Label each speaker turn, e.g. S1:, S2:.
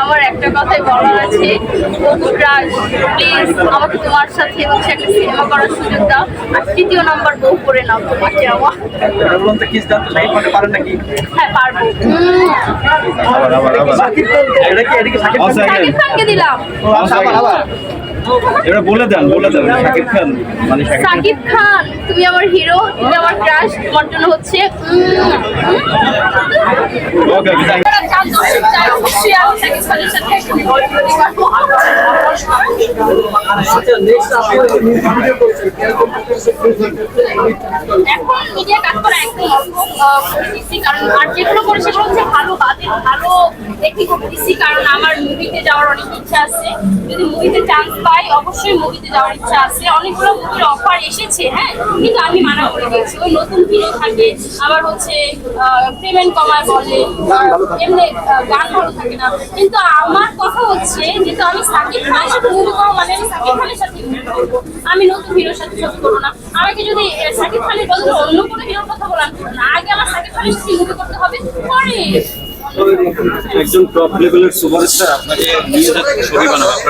S1: আমার একটা কথাই বলার আছে বন্ধুরাজ প্লিজ আমাকে তোমার সাথে হচ্ছে একটা সিনেমা করার সুযোগ দাও। আর তৃতীয় নাম্বার বউ করে নাও তোমাকে আমার।
S2: নাকি?
S1: হ্যাঁ পারব।
S2: খান।
S1: শাকিব খানকে দিলাম।
S2: আচ্ছা, আবার আবার।
S3: এটা বলে দেন বলে দেন শাকিব খান মানে শাকিব খান।
S1: তুমি আমার হিরো তুমি আমার ক্রাশ তোমার জন্য হচ্ছে একটা। এখন মিডিয়া কাজ করা একদম কারণ আর যেগুলো করে সেগুলো হচ্ছে ভালো বাদে ভালো করতেছি কারণ আমার মুভিতে ইচ্ছা আছে। যদি মুভিতে চান্স পাই, অবশ্যই মুভিতে যাওয়ার ইচ্ছা আছে। অনেকগুলো মুভির অফার এসেছে হ্যাঁ? কিন্তু আমি মানা করে দিয়েছি। ওই নতুন হিরো থাকে, আবার হচ্ছে পেমেন্ট কমায় বলে এমনি গান ভালো থাকে না। কিন্তু আমার কথা হচ্ছে, যেহেতু আমি সাকিব খানের সাথে মুভি করব মানে আমি সাকিব খানের সাথে আমি নতুন হিরোর সাথে ছবি করব না। আমাকে যদি সাকিব খানের বদলে অন্য কোনো হিরোর কথা বলান আগে আমার সাকিব খানের সাথে মুভি করতে হবে, পরে।
S3: একজন টপ লেভেলের সুপারস্টার আপনাকে নিয়ে যাচ্ছে ছবি বানাবে।